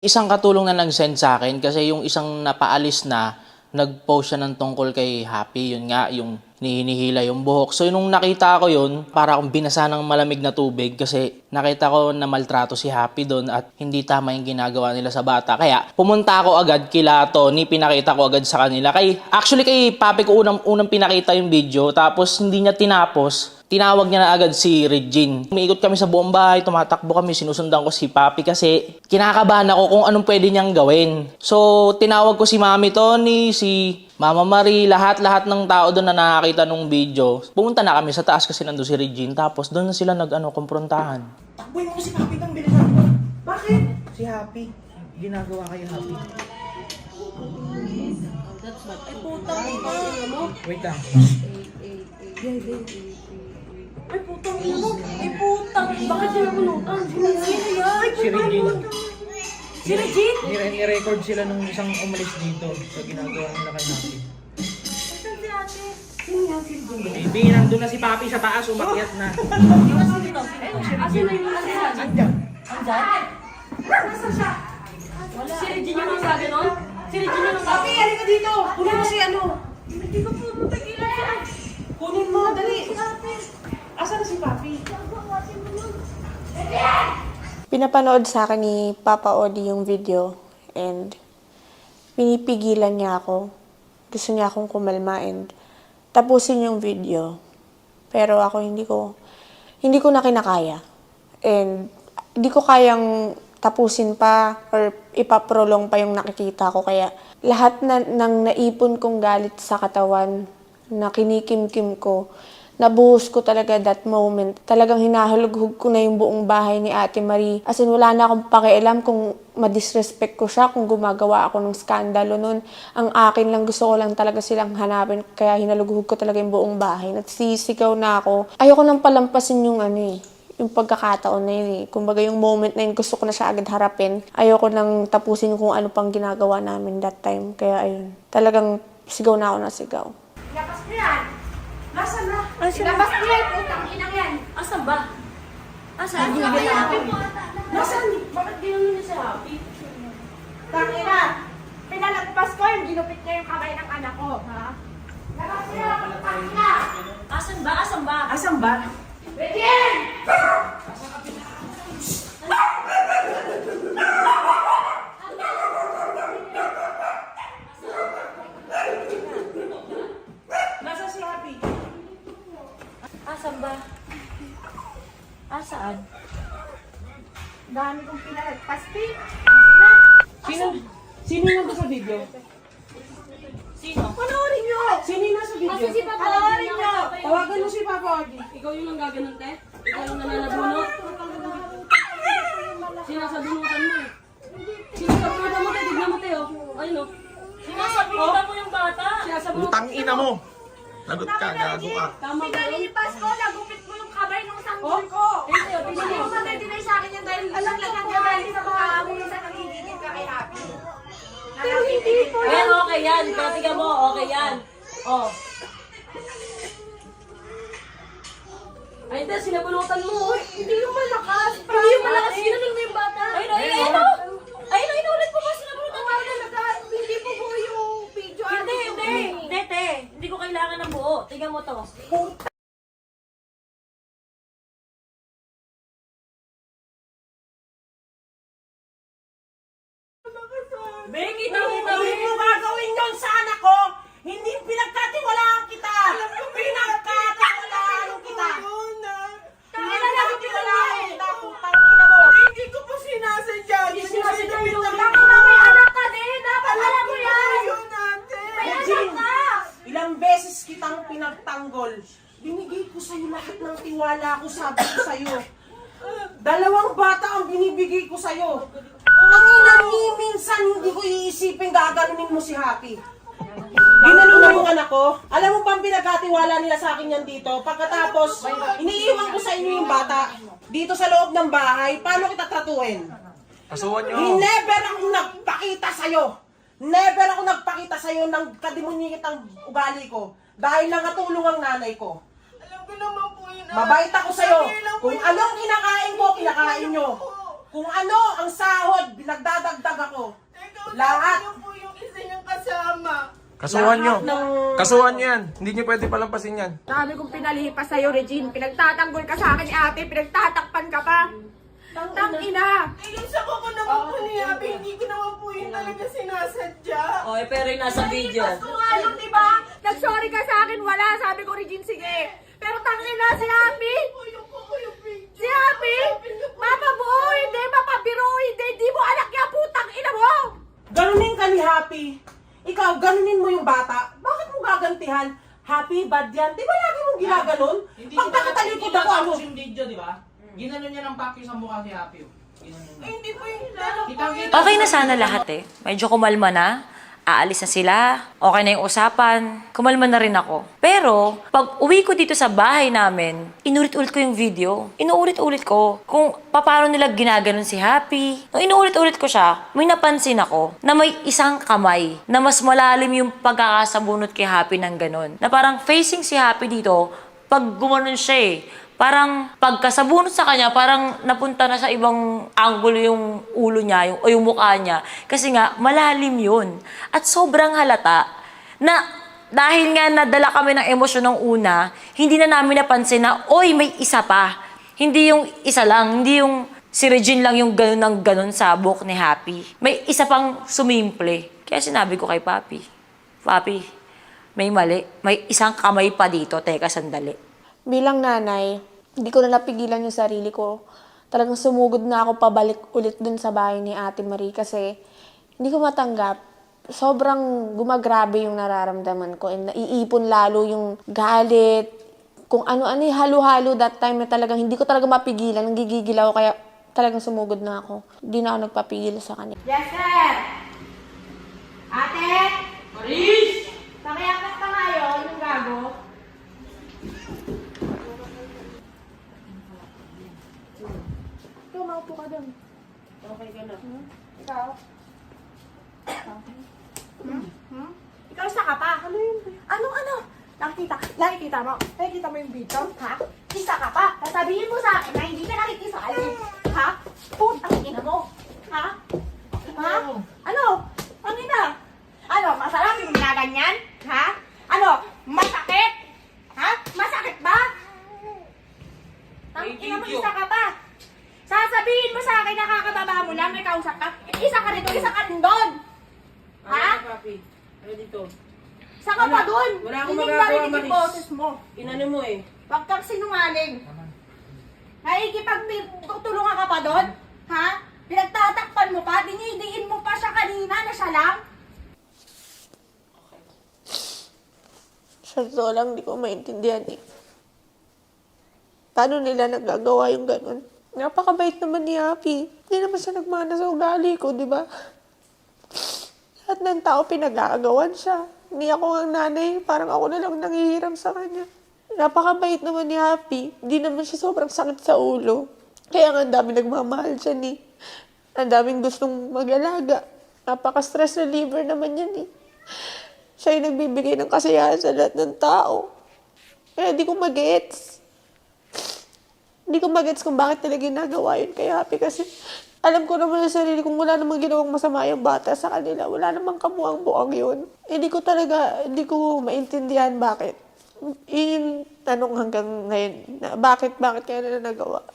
Isang katulong na nag-send sa akin kasi yung isang napaalis na nag-post siya ng tungkol kay Happy. Yun nga, yung hinihinihila yung buhok. So, nung nakita ko yun, para akong binasa ng malamig na tubig kasi nakita ko na maltrato si Happy doon at hindi tama yung ginagawa nila sa bata. Kaya, pumunta ako agad kila Tony, pinakita ko agad sa kanila. Kay, actually, kay Papi ko unang, unang pinakita yung video, tapos hindi niya tinapos. Tinawag niya na agad si Regine. Umiikot kami sa buong bahay, tumatakbo kami, sinusundan ko si Papi kasi kinakabahan ako kung anong pwede niyang gawin. So, tinawag ko si Mami Tony, si Mama Marie, lahat-lahat ng tao doon na nakakita nung video. Pumunta na kami sa taas kasi nandun si Regine. Tapos doon na sila nag-ano, kumprontahan. Takboy mo si Papi ng bilisan mo. Bakit? Si Happy, ginagawa kay Happy. Ay, putang ina. Ano? Wait lang. Ay, putang ina mo. Ay, putang. Bakit sila pulutan? Sino yan? Si Regine. Si Regine? Ni-record sila nung isang umalis dito sa ginagawa nila kay. Saan si ate? Sino yan si Regine? Baby, nandun na si Papi sa taas, umakyat na. Asin na yung nasa Andyan. Andyan? Nasaan siya? Wala. Si Regine yung nang gaganon? Si Regine yung nang Papi, halika dito. Kunin mo si ano. Hindi ko po matagilan. Kunin mo, dali. Si Papi? Pinapanood sa akin ni Papa Odi yung video and pinipigilan niya ako. Gusto niya akong kumalma and tapusin yung video. Pero ako hindi ko hindi ko na kinakaya. And hindi ko kayang tapusin pa or ipaprolong pa yung nakikita ko. Kaya lahat na, ng naipon kong galit sa katawan na kinikimkim ko, nabuhos ko talaga that moment. Talagang hinahulughog ko na yung buong bahay ni Ate Marie. As in, wala na akong pakialam kung madisrespect ko siya, kung gumagawa ako ng skandalo nun. Ang akin lang, gusto ko lang talaga silang hanapin. Kaya hinalughog ko talaga yung buong bahay. Nagsisigaw na ako. Ayoko nang palampasin yung ano eh, yung pagkakataon na yun eh. Kumbaga yung moment na yun, gusto ko na siya agad harapin. Ayoko nang tapusin kung ano pang ginagawa namin that time. Kaya ayun, talagang sigaw na ako na sigaw. Labas mo yan. Nasaan na? Asan Labas mo yan, putang inang yan. Asan ba? Asan? Asan ba ata? Nasaan? Bakit gano'n niya si Happy? Tangina! Pinalagpas ko yung ginupit niya yung kamay ng anak ko, ha? Labas mo yan, putang ina! Asan ba? Asan ba? Asan ba? Regine! Nasa si Happy? Asan ba? Asaan? Dami kong pinalagpas, Pi. Sino? Sino yung sa video? Sino? Panoorin nyo! Sino yung nasa video? Asan si Papa? Panoorin nyo! Tawagan mo si Papa Odi. Ikaw yung nanggaganon, te? Ikaw yung nananabunot? Sinasabunutan mo eh. Sinasabunutan mo, te. Tignan mo, te, oh. Ayun, oh. Sinasabunutan mo yung bata! Sinasabunutan. Putang ina mo! Lagot ka, gago ka. Tama ba yun? Pinalipas ko, nagupit kamay ng sanggol ko! Oh, tingnan Hindi mo. dinay sa akin yan dahil alam lang ka dahil sa mga amo sa nangigigit ka kay Happy. Pero hindi po Ayan, okay yan. Pero tingnan mo, okay yan. Oh. Ay, te, sinabunutan mo, oh. Hindi yung malakas. Hindi yung malakas, ginanong mo yung bata. Ayun, ayun, ayun, oh. Ayun, ayun, ulit mo pa sinabunutan mo. Hindi po po yung video. Hindi, hindi. Hindi, te. Hindi ko kailangan ng buo. Tingnan mo to. Be, kita, kita, Hindi mo gagawin yun sa anak ko! Hindi pinagkatiwalaan kita! Pinagkatiwalaan kita! Pinagkatiwalaan kita! Putang ina mo! Hindi ko po sinasadya! Hindi sinasadya yun. Laki na may anak ka din. Dapat alam mo yan. May anak Regine, ka. ilang beses kitang pinagtanggol. Binigay ko sa'yo lahat ng tiwala ko, sabi ko sa'yo. Dalawang bata ang binibigay ko sa'yo. Tangina ni minsan hindi ko iisipin gaganunin mo si Happy. Ginano na yung anak ko. Alam mo pa ang pinagkatiwala nila sa akin yan dito. Pagkatapos, iniiwan ko sa inyo yung bata. Dito sa loob ng bahay, paano kita tratuhin? Kasuhan nyo! Never ako nagpakita sa'yo. Never ako nagpakita sa'yo ng kadimunyikit ang ugali ko. Dahil nangatulong ang nanay ko. Alam ko naman po yun. Mabait ako sa'yo. Kung anong kinakain ko, kinakain nyo. Kung ano ang sahod, binagdadagdag ako. Lahat. po yung isa niyang kasama. Kasuhan nyo. Kasuhan nyo yan. Hindi nyo pwede palampasin yan. Dami kong pinalipas sa'yo, Regine. Pinagtatanggol ka sa akin ni ate. Pinagtatakpan ka pa. Tang ina. Eh, yung sa ko naman po ni Abby, hindi ko naman po yun talaga sinasadya. Oy, pero yung nasa video. Sungayon, di ba? Nag-sorry ka sa akin, wala. Sabi ko, Regine, sige. Pero tang ina, si Happy. Yung po ko yung picture. Si Happy. Mapabuo, hindi. Mapabiro, hindi. Di mo anak niya, putang ina mo. Ganunin ka ni Happy. Ikaw, ganunin mo yung bata. Bakit mo gagantihan? Happy, bad yan. Di ba lagi mong ginaganon? Pag nakatalikod ako, ano? yung video, di ba? Ginanon niya ng pakyo sa mukha si Happy. oh. Ginanon niya. Eh, hindi po. Kitang-kita Okay na sana lahat eh. Medyo kumalma na. Aalis na sila. Okay na yung usapan. Kumalma na rin ako. Pero, pag uwi ko dito sa bahay namin, inulit-ulit ko yung video. Inuulit-ulit ko kung paano nila ginaganon si Happy. Nung inuulit-ulit ko siya, may napansin ako na may isang kamay na mas malalim yung pagkakasabunot kay Happy ng ganon. Na parang facing si Happy dito, pag gumanon siya eh, parang pagkasabunot sa kanya, parang napunta na sa ibang angulo yung ulo niya, yung, o yung mukha niya. Kasi nga, malalim yun. At sobrang halata na dahil nga nadala kami ng emosyon ng una, hindi na namin napansin na, oy, may isa pa. Hindi yung isa lang, hindi yung si Regine lang yung ganun ng ganun sa buhok ni Happy. May isa pang sumimple. Kaya sinabi ko kay Papi, Papi, may mali. May isang kamay pa dito. Teka, sandali. Bilang nanay, hindi ko na napigilan yung sarili ko. Talagang sumugod na ako pabalik ulit dun sa bahay ni Ate Marie kasi hindi ko matanggap. Sobrang gumagrabe yung nararamdaman ko and naiipon lalo yung galit, kung ano-ano yung halo-halo that time na talagang hindi ko talaga mapigilan, nanggigigil ako kaya talagang sumugod na ako. Hindi na ako nagpapigil sa kanya. Yes, sir. Ate? Maris! Pakiakas ka ngayon, yung gago. Ikaw, maupo ka doon. Okay ka na. Ikaw? Hmm? Hmm? Ikaw isa ka pa. Ano yun? Ano, ano? Nakikita, nakikita mo, nakikita mo yung video, ha? Isa ka pa. Sasabihin mo sa akin na hindi ka nakikisali. Ha? Putang ina mo. Ha? Ha? Ano? Ano na? Ano, masarap yung ginaganyan? Ha? Ano, masakit? Ha? Masakit ba? Ang ina mo, isa ka pa. Sasabihin mo sa nakakababa mo lang, may kausap ka. Isa ka rito, isa ka rin doon. Ha? Papi. Ano dito? Isa ka pa doon. Wala akong Hindi magagawa, Maris. boses mo. Inano mo eh. Huwag kang sinungaling. Nakikipagtutulungan ka pa doon? Ha? Pinagtatakpan mo pa? Dinidiin mo pa siya kanina na siya lang? Sa totoo lang, di ko maintindihan eh. Paano nila nagagawa yung ganun? Napakabait naman ni Happy. Hindi naman siya nagmana sa ugali ko, di ba? Lahat ng tao pinag-aagawan siya. Hindi ako ang nanay, parang ako na lang nangihiram sa kanya. Napakabait naman ni Happy. Hindi naman siya sobrang sakit sa ulo. Kaya nga ang dami nagmamahal siya ni. Ang daming gustong mag-alaga. Napaka-stress reliever naman yan eh. Siya yung nagbibigay ng kasiyahan sa lahat ng tao. Kaya di ko mag-gets. Hindi ko mag-gets kung bakit nila ginagawa yun kay Happy kasi alam ko naman sa sarili kung wala namang ginawang masama yung bata sa kanila. Wala namang kamuang-buang yun. Hindi ko talaga, hindi ko maintindihan bakit. Yun tanong hanggang ngayon na bakit, bakit kaya nila nagawa.